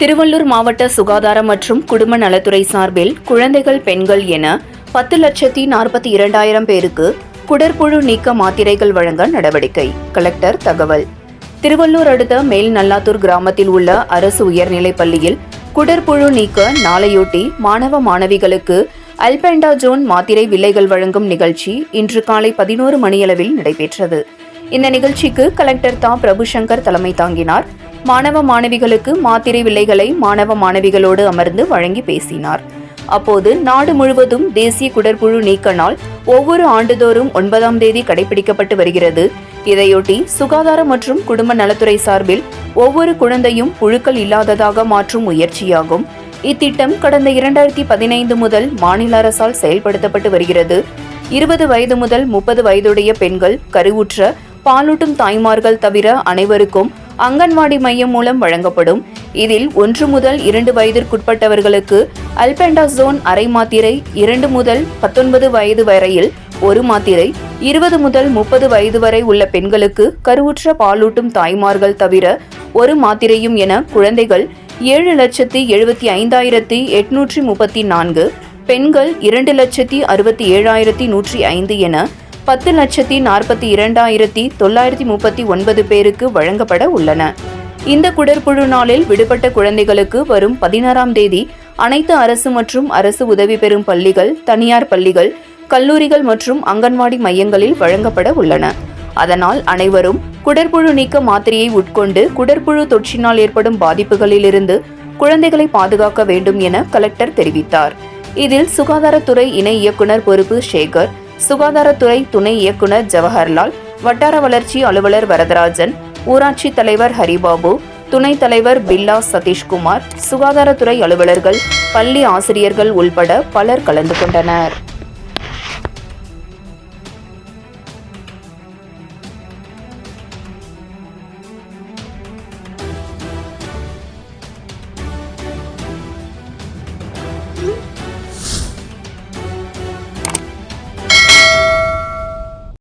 திருவள்ளூர் மாவட்ட சுகாதாரம் மற்றும் குடும்ப நலத்துறை சார்பில் குழந்தைகள் பெண்கள் என பத்து லட்சத்தி நாற்பத்தி இரண்டாயிரம் பேருக்கு குடற்புழு நீக்க மாத்திரைகள் வழங்க நடவடிக்கை. கலெக்டர் தகவல். திருவள்ளூர் அடுத்த மேல் நல்லாத்தூர் கிராமத்தில் உள்ள அரசு உயர்நிலைப் பள்ளியில் குடற்புழு நீக்க நாளையொட்டி மாணவ மாணவிகளுக்கு அல்பெண்டாஜோன் மாத்திரை வில்லைகள் வழங்கும் நிகழ்ச்சி இன்று காலை பதினோரு மணியளவில் நடைபெற்றது. இந்த நிகழ்ச்சிக்கு கலெக்டர் தா. பிரபுசங்கர் தலைமை தாங்கினார். மாணவ மாணவிகளுக்கு மாத்திரை விலைகளை மாணவ மாணவிகளோடு அமர்ந்து வழங்கி பேசினார். அப்போது நாடு முழுவதும் தேசிய குடற்புழு நீக்க நாள் ஒவ்வொரு ஆண்டுதோறும் ஒன்பதாம் தேதி கடைபிடிக்கப்பட்டு வருகிறது. இதையொட்டி சுகாதார மற்றும் குடும்ப நலத்துறை சார்பில் ஒவ்வொரு குழந்தையும் புழுக்கள் இல்லாததாக மாற்றும் முயற்சியாகும். இத்திட்டம் கடந்த இரண்டாயிரத்தி பதினைந்து முதல் மாநில அரசால் செயல்படுத்தப்பட்டு வருகிறது. இருபது வயது முதல் முப்பது வயதுடைய பெண்கள் கருவுற்ற பாலூட்டும் தாய்மார்கள் தவிர அனைவருக்கும் அங்கன்வாடி மையம் மூலம் வழங்கப்படும். இதில் ஒன்று முதல் இரண்டு வயதிற்குட்பட்டவர்களுக்கு அல்பெண்டாசோன் அரை மாத்திரை இரண்டு முதல் பத்தொன்பது வயது வரையில் ஒரு மாத்திரை இருபது முதல் முப்பது வயது வரை உள்ள பெண்களுக்கு கருவுற்ற பாலூட்டும் தாய்மார்கள் தவிர ஒரு மாத்திரையும் என குழந்தைகள் ஏழு லட்சத்தி எழுபத்தி ஐந்தாயிரத்தி எட்நூற்றி முப்பத்தி நான்கு பெண்கள் இரண்டு லட்சத்தி அறுபத்தி ஏழாயிரத்தி நூற்றி ஐந்து என பத்து லட்சத்தி நாற்பத்தி இரண்டாயிரத்தி தொள்ளாயிரத்தி முப்பத்தி ஒன்பது பேருக்கு வழங்கப்பட உள்ளன. இந்த குடற்புழு நாளில் விடுபட்ட குழந்தைகளுக்கு வரும் பதினாறாம் தேதி அனைத்து அரசு மற்றும் அரசு உதவி பெறும் பள்ளிகள் தனியார் பள்ளிகள் கல்லூரிகள் மற்றும் அங்கன்வாடி மையங்களில் வழங்கப்பட உள்ளன. அதனால் அனைவரும் குடற்புழு நீக்க மாத்திரையை உட்கொண்டு குடற்புழு தொற்றினால் ஏற்படும் பாதிப்புகளிலிருந்து குழந்தைகளை பாதுகாக்க வேண்டும் என கலெக்டர் தெரிவித்தார். இதில் சுகாதாரத்துறை இணை இயக்குனர் பொறுப்பு சேகர் சுகாதாரத்துறை துணை இயக்குனர் ஜவஹர்லால் வட்டார வளர்ச்சி அலுவலர் வரதராஜன் ஊராட்சி தலைவர் ஹரிபாபு துணைத் தலைவர் பில்லா சதீஷ்குமார் சுகாதாரத்துறை அலுவலர்கள் பள்ளி ஆசிரியர்கள் உள்பட பலர் கலந்து கொண்டனர்.